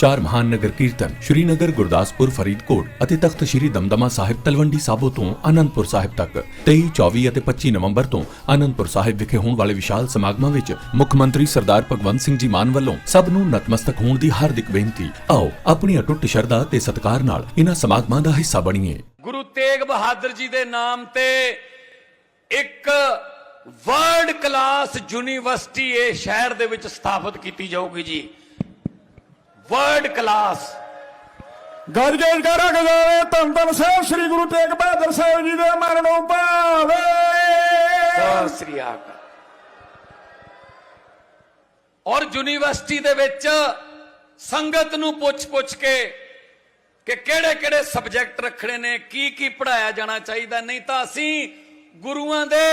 ਚਾਰ ਮਹਾਨ ਨਗਰ ਕੀਰਤਨ ਸ਼੍ਰੀਨਗਰ, ਗੁਰਦਾਸਪੁਰ, ਫਰੀਦਕੋਟ ਅਤੇ ਤਖਤ ਸ਼੍ਰੀ ਦਮਦਮਾ ਸਾਹਿਬ ਤਲਵੰਡੀ ਸਾਬੋ ਤੋਂ ਆਨੰਦਪੁਰ ਸਾਹਿਬ ਤੱਕ। 23 24 ਅਤੇ 25 ਨਵੰਬਰ ਤੋਂ ਆਨੰਦਪੁਰ ਸਾਹਿਬ ਵਿਖੇ ਹੋਣ ਵਾਲੇ ਵਿਸ਼ਾਲ ਸਮਾਗਮਾਂ ਵਿੱਚ ਮੁੱਖ ਮੰਤਰੀ ਸਰਦਾਰ ਭਗਵੰਤ ਸਿੰਘ ਜੀ ਮਾਨ ਵੱਲੋਂ ਸਭ ਨੂੰ ਨਤਮਸਤਕ ਹੋਣ ਦੀ ਹਾਰਦਿਕ ਬੇਨਤੀ। ਆਓ ਆਪਣੀ ਅਟੁੱਟ ਸ਼ਰਧਾ ਤੇ ਸਤਿਕਾਰ ਨਾਲ ਇਹਨਾਂ ਸਮਾਗਮਾਂ ਦਾ ਹਿੱਸਾ ਬਣੀਏ। ਗੁਰੂ ਤੇਗ ਬਹਾਦਰ ਜੀ ਦੇ ਨਾਮ ਤੇ ਇੱਕ ਵਰਲਡ ਕਲਾਸ ਯੂਨੀਵਰਸਿਟੀ ਇਹ ਸ਼ਹਿਰ ਦੇ ਵਿੱਚ ਸਥਾਪਿਤ ਕੀਤੀ ਜਾਊਗੀ ਜੀ। ਵਰਲਡ ਕਲਾਸ ਗੱਜ ਕੇ ਕਰਾ ਗਜ਼ਾਵੇ ਧੰਨ ਧੰਨ ਸਾਹਿਬ ਸ੍ਰੀ ਗੁਰੂ ਤੇਗ ਬਹਾਦਰ ਸਾਹਿਬ ਜੀ ਦੇ ਮਰਨੋਂ ਭਾਵੇ। ਸਤਿ ਸ੍ਰੀ ਅਕਾਲ। ਔਰ ਯੂਨੀਵਰਸਿਟੀ ਦੇ ਵਿੱਚ ਸੰਗਤ ਨੂੰ ਪੁੱਛ-ਪੁੱਛ ਕੇ ਕਿ ਕਿਹੜੇ-ਕਿਹੜੇ ਸਬਜੈਕਟ ਰੱਖਣੇ ਨੇ ਕੀ ਕੀ ਪੜਾਇਆ ਜਾਣਾ ਚਾਹੀਦਾ ਨਹੀਂ ਤਾਂ ਅਸੀਂ ਗੁਰੂਆਂ ਦੇ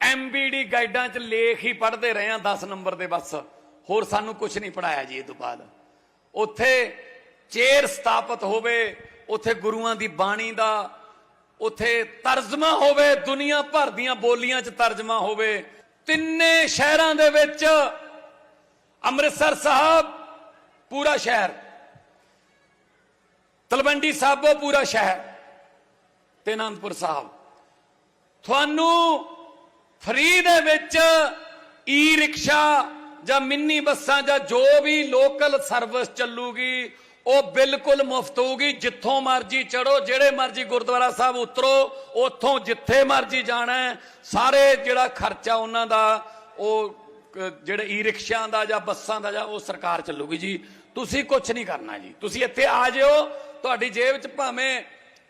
ਐਮਬੀਡੀ ਗਾਈਡਾਂ 'ਚ ਲੇਖ ਹੀ ਪੜ੍ਹਦੇ ਰਹੇ ਹਾਂ 10 ਨੰਬਰ ਦੇ ਬਸ। ਹੋਰ ਸਾਨੂੰ ਕੁਝ ਨਹੀਂ ਪੜਾਇਆ ਜੀ ਇਹ ਤੋਂ ਬਾਅਦ। ਉੱਥੇ ਚੇਰ ਸਥਾਪਿਤ ਹੋਵੇ, ਉੱਥੇ ਗੁਰੂਆਂ ਦੀ ਬਾਣੀ ਦਾ, ਉੱਥੇ ਤਰਜਮਾ ਹੋਵੇ, ਦੁਨੀਆ ਭਰ ਦੀਆਂ ਬੋਲੀਆਂ 'ਚ ਤਰਜਮਾ ਹੋਵੇ, ਤਿੰਨੇ ਸ਼ਹਿਰਾਂ ਦੇ ਵਿੱਚ ਅੰਮ੍ਰਿਤਸਰ ਸਾਹਿਬ ਪੂਰਾ ਸ਼ਹਿਰ, ਤਲਵੰਡੀ ਸਾਬੋ ਪੂਰਾ ਸ਼ਹਿਰ ਤੇ ਅਨੰਦਪੁਰ ਸਾਹਿਬ। ਤੁਹਾਨੂੰ ਫ੍ਰੀ ਦੇ ਵਿੱਚ ਈ ਰਿਕਸ਼ਾ ਜਾਂ ਮਿੰਨੀ ਬੱਸਾਂ ਜਾਂ ਜੋ ਵੀ ਲੋਕਲ ਸਰਵਿਸ ਚੱਲੂਗੀ, ਉਹ ਬਿਲਕੁਲ ਮੁਫਤ ਹੋਊਗੀ। ਜਿੱਥੋਂ ਮਰਜ਼ੀ ਚੜੋ ਜਿਹੜੇ ਮਰਜ਼ੀ ਗੁਰਦੁਆਰਾ ਸਾਹਿਬ ਉਤਰੋ, ਉੱਥੋਂ ਜਿੱਥੇ ਮਰਜ਼ੀ ਜਾਣਾ ਸਾਰੇ ਜਿਹੜਾ ਖਰਚਾ ਉਹਨਾਂ ਦਾ, ਉਹ ਜਿਹੜੇ ਈ ਰਿਕਸ਼ਿਆਂ ਦਾ ਜਾਂ ਬੱਸਾਂ ਦਾ ਜਾਂ ਉਹ ਸਰਕਾਰ ਚੱਲੂਗੀ ਜੀ। ਤੁਸੀਂ ਕੁਝ ਨਹੀਂ ਕਰਨਾ ਜੀ। ਤੁਸੀਂ ਇੱਥੇ ਆ ਜਿਓ, ਤੁਹਾਡੀ ਜੇਬ 'ਚ ਭਾਵੇਂ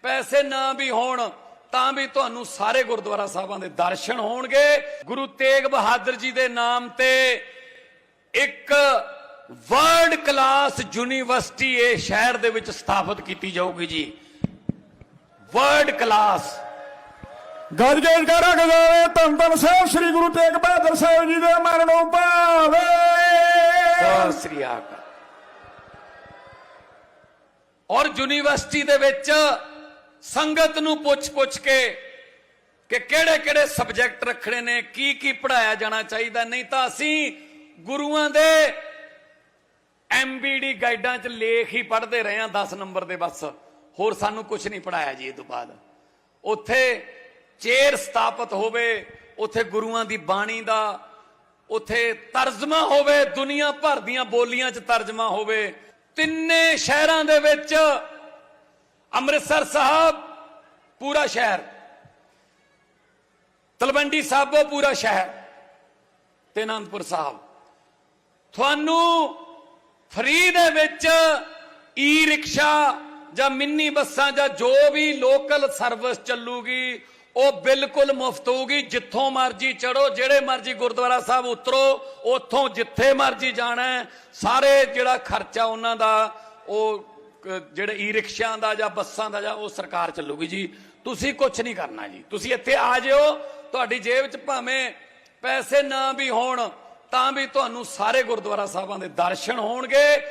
ਪੈਸੇ ਨਾ ਵੀ ਹੋਣ, ਤਾਂ ਵੀ ਤੁਹਾਨੂੰ ਸਾਰੇ ਗੁਰਦੁਆਰਾ ਸਾਹਿਬਾਂ ਦੇ ਦਰਸ਼ਨ ਹੋਣਗੇ। ਗੁਰੂ ਤੇਗ ਬਹਾਦਰ ਜੀ ਦੇ ਨਾਮ ਤੇ ਇੱਕ ਵਰਲਡ ਕਲਾਸ ਯੂਨੀਵਰਸਿਟੀ ਇਹ ਸ਼ਹਿਰ ਦੇ ਵਿੱਚ ਸਥਾਪਿਤ ਕੀਤੀ ਜਾਊਗੀ ਜੀ। ਵਰਲਡ ਕਲਾਸ ਗੱਜ ਕਰਾ ਗਜ਼ਾਵੇ ਧੰਨ ਧੰਨ ਸਾਹਿਬ ਸ੍ਰੀ ਗੁਰੂ ਤੇਗ ਬਹਾਦਰ ਸਾਹਿਬ ਜੀ ਦੇ ਮਰਨੋਂ ਭਾਵੇ। ਸਤਿ ਸ੍ਰੀ ਅਕਾਲ। ਔਰ ਯੂਨੀਵਰਸਿਟੀ ਦੇ ਵਿੱਚ ਸੰਗਤ ਨੂੰ ਪੁੱਛ-ਪੁੱਛ ਕੇ ਕਿ ਕਿਹੜੇ-ਕਿਹੜੇ ਸਬਜੈਕਟ ਰੱਖਣੇ ਨੇ ਕੀ ਕੀ ਪੜਾਇਆ ਜਾਣਾ ਚਾਹੀਦਾ ਨਹੀਂ ਤਾਂ ਅਸੀਂ ਗੁਰੂਆਂ ਦੇ ਐਮਬੀਡੀ ਗਾਈਡਾਂ 'ਚ ਲੇਖ ਹੀ ਪੜ੍ਹਦੇ ਰਹੇ ਹਾਂ 10 ਨੰਬਰ ਦੇ ਬਸ। ਹੋਰ ਸਾਨੂੰ ਕੁਝ ਨਹੀਂ ਪੜਾਇਆ ਜੀ ਇਹ ਤੋਂ ਬਾਅਦ। ਉੱਥੇ ਚੇਅਰ ਸਥਾਪਿਤ ਹੋਵੇ, ਉੱਥੇ ਗੁਰੂਆਂ ਦੀ ਬਾਣੀ ਦਾ, ਉੱਥੇ ਤਰਜਮਾ ਹੋਵੇ, ਦੁਨੀਆ ਭਰ ਦੀਆਂ ਬੋਲੀਆਂ 'ਚ ਤਰਜਮਾ ਹੋਵੇ। ਤਿੰਨੇ ਸ਼ਹਿਰਾਂ ਦੇ ਵਿੱਚ ਅੰਮ੍ਰਿਤਸਰ ਸਾਹਿਬ, ਪੂਰਾ ਸ਼ਹਿਰ। ਤਲਵੰਡੀ ਸਾਬੋ ਪੂਰਾ ਸ਼ਹਿਰ। ਤੇ ਅਨੰਦਪੁਰ ਸਾਹਿਬ। ਤੁਹਾਨੂੰ ਫ੍ਰੀ ਦੇ ਵਿੱਚ ਈ ਰਿਕਸ਼ਾ ਜਾਂ ਮਿੰਨੀ ਬੱਸਾਂ ਜਾਂ ਜੋ ਵੀ ਲੋਕਲ ਸਰਵਿਸ ਚੱਲੂਗੀ, ਉਹ ਬਿਲਕੁਲ ਮੁਫਤ ਹੋਊਗੀ। ਜਿੱਥੋਂ ਮਰਜ਼ੀ ਚੜੋ ਜਿਹੜੇ ਮਰਜ਼ੀ ਗੁਰਦੁਆਰਾ ਸਾਹਿਬ ਉਤਰੋ, ਉੱਥੋਂ ਜਿੱਥੇ ਮਰਜ਼ੀ ਜਾਣਾ ਸਾਰੇ ਜਿਹੜਾ ਖਰਚਾ ਉਹਨਾਂ ਦਾ, ਉਹ ਜਿਹੜੇ ਈ ਰਿਕਸ਼ਿਆਂ ਦਾ ਜਾਂ ਬੱਸਾਂ ਦਾ ਜਾਂ ਉਹ ਸਰਕਾਰ ਚੱਲੂਗੀ ਜੀ। ਤੁਸੀਂ ਕੁਝ ਨਹੀਂ ਕਰਨਾ ਜੀ। ਤੁਸੀਂ ਇੱਥੇ ਆ ਜਿਓ, ਤੁਹਾਡੀ ਜੇਬ 'ਚ ਭਾਵੇਂ ਪੈਸੇ ਨਾ ਵੀ ਹੋਣ ਤਾਂ ਵੀ ਤੁਹਾਨੂੰ ਸਾਰੇ ਗੁਰਦੁਆਰਾ ਸਾਹਿਬਾਂ ਦੇ ਦਰਸ਼ਨ ਹੋਣਗੇ।